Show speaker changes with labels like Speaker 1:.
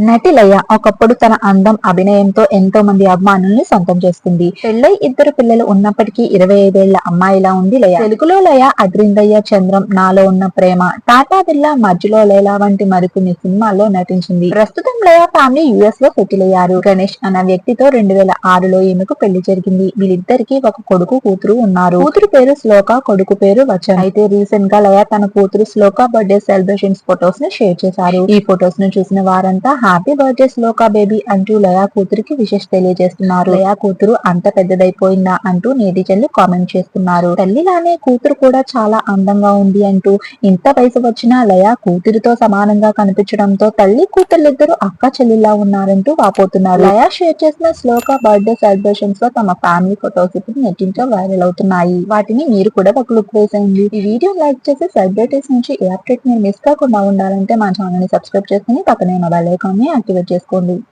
Speaker 1: నటి లయ ఒకప్పుడు తన అందం అభినయంతో ఎంతో మంది అభిమానుల్ని సొంతం చేసుకుంది పెళ్ళై ఇద్దరు పిల్లలు ఉన్నప్పటికీ ఇరవై ఐదేళ్ళ అమ్మాయిలా ఉంది లయ. తెలుగులో లయ అద్రిందయ్య చంద్రం నాలో ఉన్న ప్రేమ టాటా బిర్లా మధ్యలో లైలా వంటి మరికొన్ని సినిమాల్లో నటించింది. ప్రస్తుతం లయ ఫ్యామిలీ యుఎస్లో సెటిల్ అయ్యారు. గణేష్ అన్న వ్యక్తితో రెండు వేల ఆరులో ఈమెకు పెళ్ళి జరిగింది. వీళ్ళిద్దరికి ఒక కొడుకు కూతురు ఉన్నారు. కూతురు పేరు శ్లోక కొడుకు పేరు వచన్. అయితే రీసెంట్గా లయ తన కూతురు శ్లోక బర్త్డే సెలబ్రేషన్స్ ఫొటోస్ని షేర్ చేశారు. ఈ ఫొటోస్ను చూసిన వారంతా హ్యాపీ బర్త్డే శ్లోకా బేబీ అంటూ లయా కూతురికి విషెస్ తెలియజేస్తున్నారు. లయా కూతురు అంత పెద్దదైపోయిందా అంటూ నేటిజన్లు కామెంట్ చేస్తున్నారు. తల్లిలానే కూతురు కూడా చాలా అందంగా ఉంది అంటూ ఇంత వయసు వచ్చినా లయా కూతురితో సమానంగా కనిపించడంతో తల్లి కూతుర్లిద్దరూ అక్క చెల్లిలా ఉన్నారంటూ వాపోతున్నారు. లయా షేర్ చేసిన శ్లోక బర్త్డే సెలబ్రేషన్స్లో తమ ఫ్యామిలీ ఫొటోస్ ఇప్పుడు నెట్టింట్లో వైరల్ అవుతున్నాయి. వాటిని మీరు కూడా ఒక లుక్ వేసేయండి. ఈ వీడియో లైక్ చేసి సెలబ్రిటీస్ నుంచి ఏ అప్డేట్ మీరు మిస్ కాకుండా ఉండాలంటే మా ఛానల్ని సబ్స్క్రైబ్ చేసుకుని పక్కనే మొబైల్ ఐకాన్ ని యాక్టివేట్ చేసుకోండి